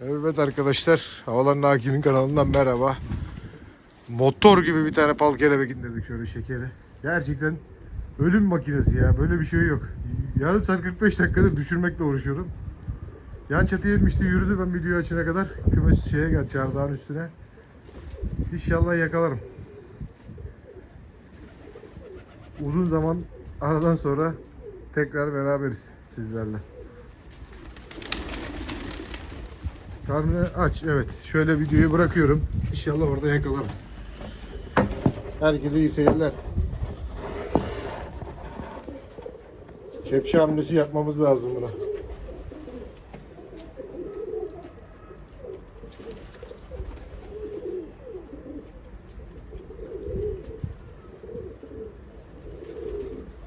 Evet arkadaşlar, Havaların Hakim'in kanalından merhaba. Motor gibi bir tane pal kelebek indirdik şöyle şekeri. Gerçekten ölüm makinesi ya, böyle bir şey yok. Yarım saat 45 dakikadır düşürmekle uğraşıyorum. Yan çatıya inmişti, yürüdü ben videoyu açana kadar. Kümes şeye geldi, çardağın üstüne. İnşallah yakalarım. Uzun zaman aradan sonra tekrar beraberiz sizlerle. Karnını aç. Evet. Şöyle videoyu bırakıyorum. İnşallah orada yakalarım. Herkese iyi seyirler. Kepçe hamlesi yapmamız lazım buna.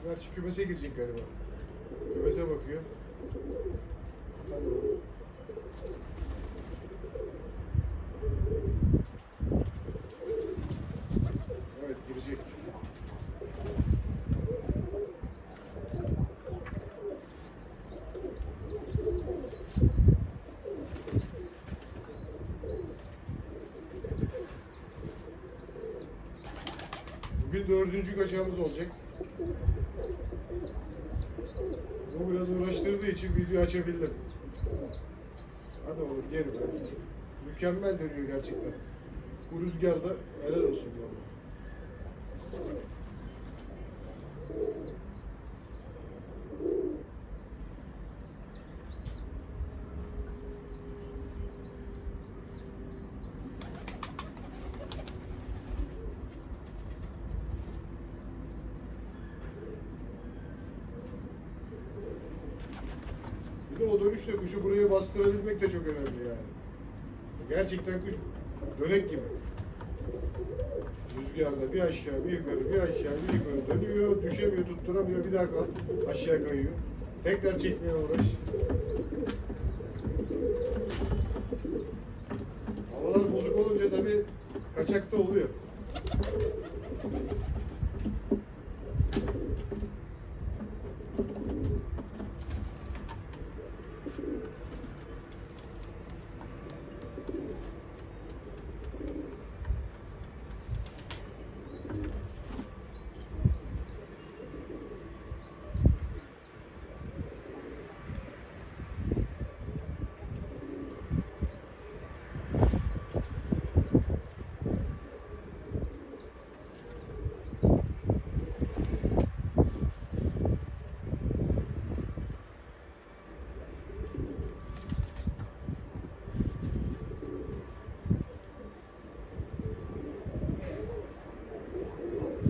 Gerçi kümese girecek galiba. Kümese bakıyor. Hadi bakalım. Bugün dördüncü kaçağımız olacak. Bu biraz uğraştırdığı için video açabildim. Hadi oğlum gel. Mükemmel dönüyor gerçekten. Bu rüzgarda helal olsun valla. Dönüşle kuşu buraya bastırabilmek de çok önemli yani. Gerçekten kuş dönek gibi. Rüzgarda bir aşağı bir yukarı bir aşağı bir yukarı dönüyor, düşemiyor, tutturamıyor, bir daha kal- aşağı kayıyor. Tekrar çekmeye uğraş. Havalar bozuk olunca tabii kaçakta oluyor.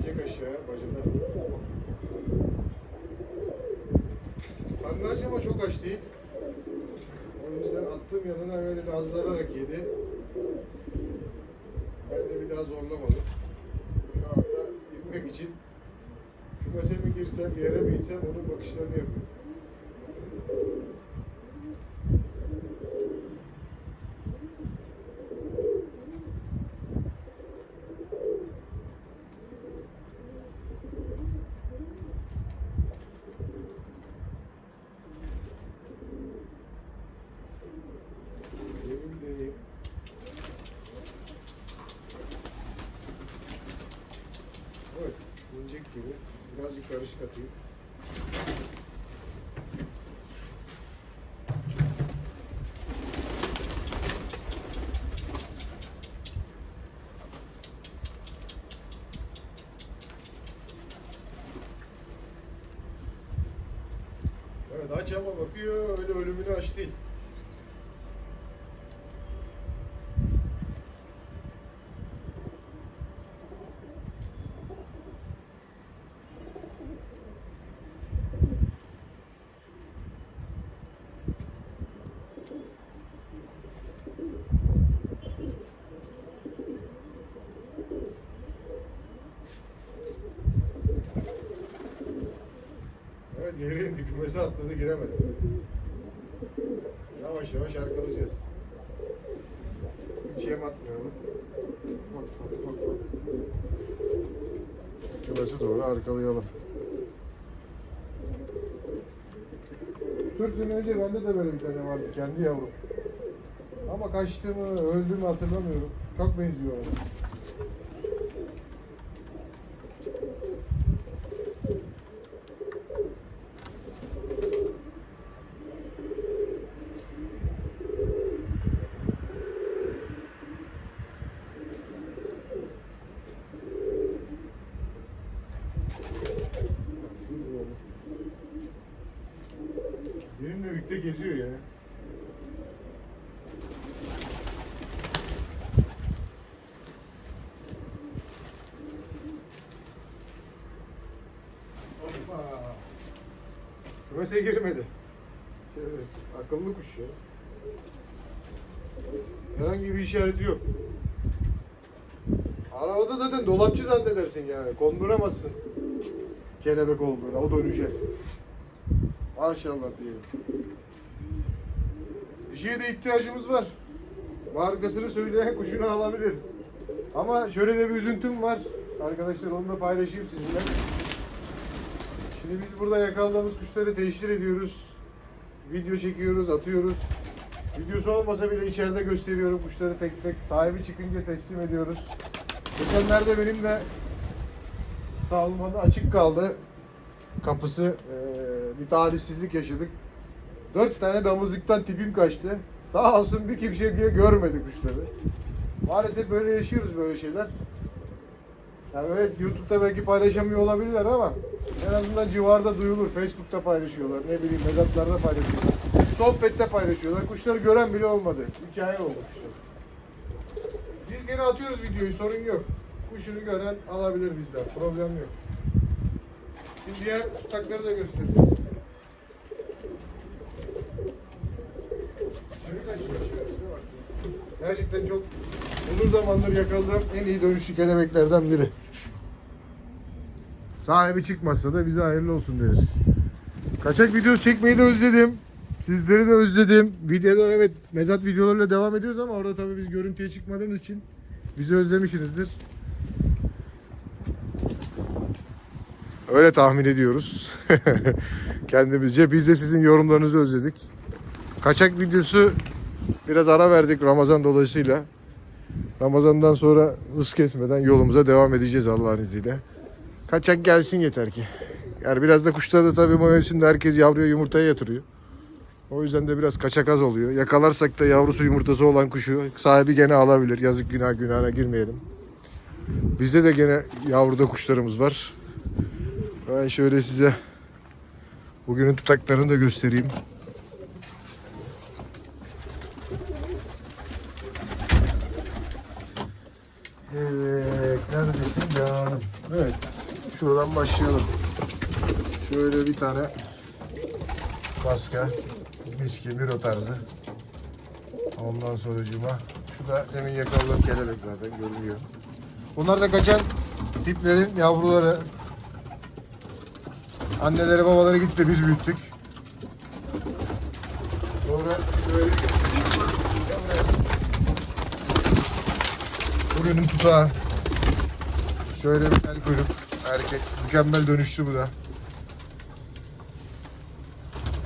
Çek aşağıya bacada. Karnı aç ama çok aç değil. O yüzden attığım yanına böyle azlararak yedi. Ben de bir daha zorlamadım. Şu anda inmek için kümese mi girsem, yere mi insem onun bakışlarını yapıyorum. Karışık atayım. Evet aç ama bakıyor öyle ölümünü aç değil. Yere indi kümese atladı giremedi. Yavaş yavaş arkalayacağız. Hiç yem atmayalım. Bak bak. Kümese doğru arkalayalım. 3-4 sene önce bende de böyle bir tane vardı kendi yavrum. Ama kaçtı mı, hatırlamıyorum. Çok benziyor ona. Birlikte geziyor ya. Hoppa. Kümese girmedi. Evet, akıllı kuş ya. Herhangi bir işareti yok. Arabada zaten dolapçı zannedersin yani. Konduramazsın. Kelebek olduğuna, o dönüşe. Maşallah diyelim. Dişiye de ihtiyacımız var. Markasını söyleyen kuşunu alabilir. Ama şöyle de bir üzüntüm var. Arkadaşlar onu da paylaşayım sizinle. Şimdi biz burada yakaladığımız kuşları teşhir ediyoruz. Video çekiyoruz, atıyoruz. Videosu olmasa bile içeride gösteriyorum kuşları tek tek. Sahibi çıkınca teslim ediyoruz. Geçenlerde benim de salmada açık kaldı. Kapısı eee, bir talihsizlik yaşadık. Dört tane damızlıktan tipim kaçtı. Sağ olsun bir kimse diye görmedi kuşları. Maalesef böyle yaşıyoruz böyle şeyler. Yani evet YouTube'da belki paylaşamıyor olabilirler ama en azından civarda duyulur. Facebook'ta paylaşıyorlar. Ne bileyim mezatlarda paylaşıyorlar. Sohbette paylaşıyorlar. Kuşları gören bile olmadı. Hikaye oldu kuşlar. Biz gene atıyoruz videoyu sorun yok. Kuşunu gören alabilir bizden. Problem yok. Diğer tutakları da kaçıyor, şöyle bak. Gerçekten çok uzun zamandır yakaladığım en iyi dönüşlü kelebeklerden biri. Sahibi çıkmazsa da bize hayırlı olsun deriz. Kaçak videosu çekmeyi de özledim. Sizleri de özledim. Videoda evet mezat videolarıyla devam ediyoruz ama orada tabii biz görüntüye çıkmadığımız için bizi özlemişsinizdir. Öyle tahmin ediyoruz. Kendimizce. Biz de sizin yorumlarınızı özledik. Kaçak videosu biraz ara verdik Ramazan dolayısıyla. Ramazandan sonra hız kesmeden yolumuza devam edeceğiz Allah'ın izniyle. Kaçak gelsin yeter ki. Yani biraz da kuşlar da tabii bu mevsimde herkes yavruya yumurtaya yatırıyor. O yüzden de biraz kaçak az oluyor. Yakalarsak da yavrusu yumurtası olan kuşu sahibi gene alabilir. Yazık günah günahına girmeyelim. Bizde de gene yavruda kuşlarımız var. Ben şöyle size bugünün tutaklarını da göstereyim. Evet, neredesin canım? Evet, şuradan başlayalım. Şöyle bir tane maska, miski, miro tarzı. Ondan sonra cuma. Şu da demin yakaladığım kelebek zaten görünüyor. Bunlar da kaçan tiplerin yavruları. Anneleri babaları gitti biz büyüttük. Sonra şöyle Bugünün tutağı. Şöyle bir tel kuyruk erkek. Mükemmel dönüştü bu da.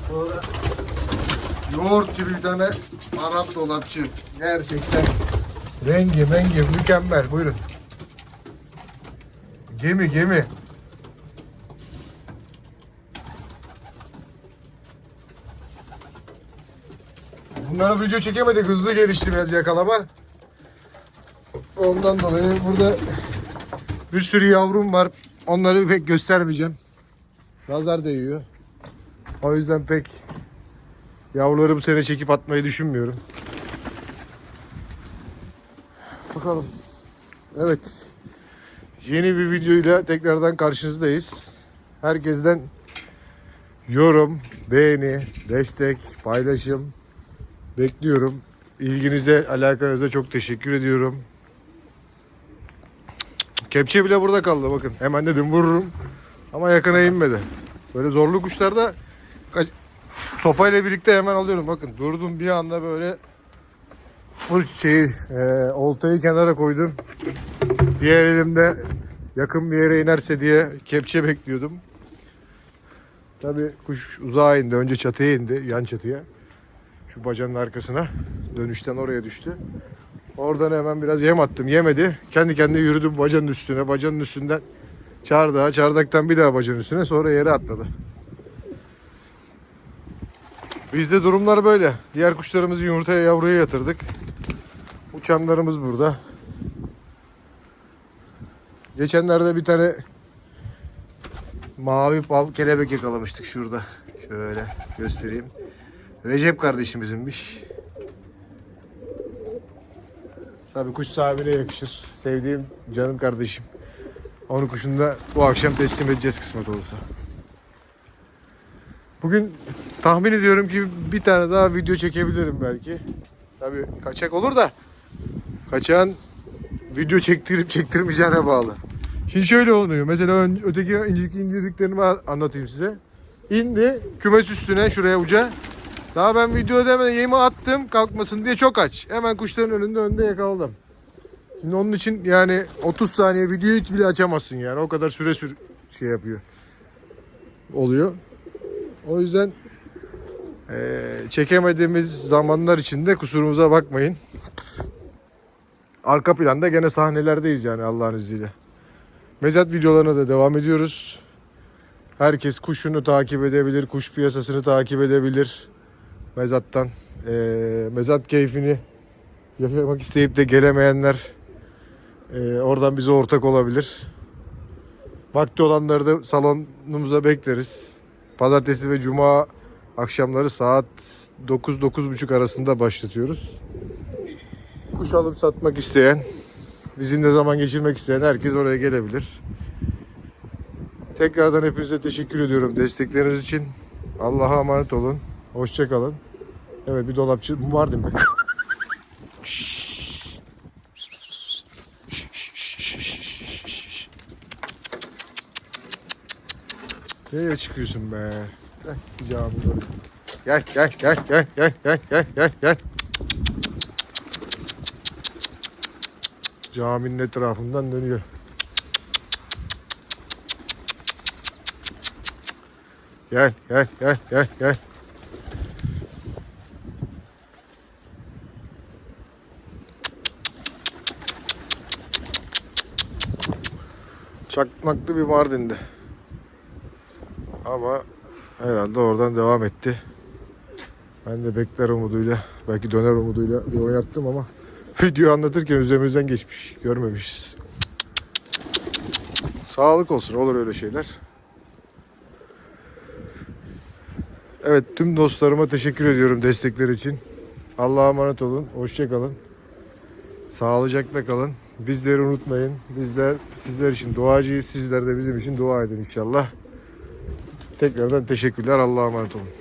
Sonra yoğurt gibi bir tane Arap dolapçı. Gerçekten rengi mengi mükemmel. Buyurun. Gemi gemi. Bunları video çekemedik. Hızlı gelişti biraz yakalama. Ondan dolayı burada bir sürü yavrum var. Onları pek göstermeyeceğim. Nazar değiyor. O yüzden pek yavruları bu sene çekip atmayı düşünmüyorum. Bakalım. Evet. Yeni bir videoyla tekrardan karşınızdayız. Herkesten yorum, beğeni, destek, paylaşım bekliyorum. İlginize, alakanıza çok teşekkür ediyorum. Kepçe bile burada kaldı bakın. Hemen dedim vururum. Ama yakına inmedi. Böyle zorlu kuşlarda kaç... sopayla birlikte hemen alıyorum. Bakın durdum bir anda böyle bu şeyi e, oltayı kenara koydum. Diğer elimde yakın bir yere inerse diye kepçe bekliyordum. Tabi kuş uzağa indi. Önce çatıya indi. Yan çatıya. Şu bacanın arkasına. Dönüşten oraya düştü. Oradan hemen biraz yem attım. Yemedi. Kendi kendine yürüdü bacanın üstüne. Bacanın üstünden çardağa, çardaktan bir daha bacanın üstüne sonra yere atladı. Bizde durumlar böyle. Diğer kuşlarımızı yumurtaya yavruya yatırdık. Uçanlarımız burada. Geçenlerde bir tane mavi bal kelebek yakalamıştık şurada. Şöyle göstereyim. Recep kardeşimizinmiş. Tabii kuş sahibine yakışır. Sevdiğim canım kardeşim. Onun kuşunu da bu akşam teslim edeceğiz kısmet olursa. Bugün tahmin ediyorum ki bir tane daha video çekebilirim belki. Tabii kaçak olur da kaçağın video çektirip çektirmeyeceğine bağlı. Şimdi şöyle oluyor. Mesela ön, öteki indirdiklerimi anlatayım size. İndi kümes üstüne şuraya uca. Daha ben video demeden yemi attım kalkmasın diye çok aç. Hemen kuşların önünde önde yakaladım. Şimdi onun için yani 30 saniye videoyu bile açamazsın yani. O kadar süre sür şey yapıyor. Oluyor. O yüzden eee, çekemediğimiz zamanlar içinde kusurumuza bakmayın. Arka planda gene sahnelerdeyiz yani Allah'ın izniyle. Mezat videolarına da devam ediyoruz. Herkes kuşunu takip edebilir, kuş piyasasını takip edebilir. Mezattan. Eee, mezat keyfini yaşamak isteyip de gelemeyenler eee, oradan bize ortak olabilir. Vakti olanları da salonumuza bekleriz. Pazartesi ve cuma akşamları saat 9-9.30 arasında başlatıyoruz. Kuş alıp satmak isteyen, bizimle zaman geçirmek isteyen herkes oraya gelebilir. Tekrardan hepinize teşekkür ediyorum destekleriniz için. Allah'a emanet olun. Hoşça kalın. Evet bir dolapçı var değil mi? Nereye çıkıyorsun be? Gel. Gel gel gel gel gel gel gel gel gel. Caminin etrafından dönüyor. Gel gel gel gel gel. Çakmaklı bir Mardin'di. Ama herhalde oradan devam etti. Ben de bekler umuduyla, belki döner umuduyla bir oynattım ama video anlatırken üzerimizden geçmiş. Görmemişiz. Sağlık olsun olur öyle şeyler. Evet tüm dostlarıma teşekkür ediyorum destekleri için. Allah'a emanet olun. Hoşça kalın. Sağlıcakla kalın. Bizleri unutmayın. Bizler sizler için duacıyız. Sizler de bizim için dua edin inşallah. Tekrardan teşekkürler. Allah'a emanet olun.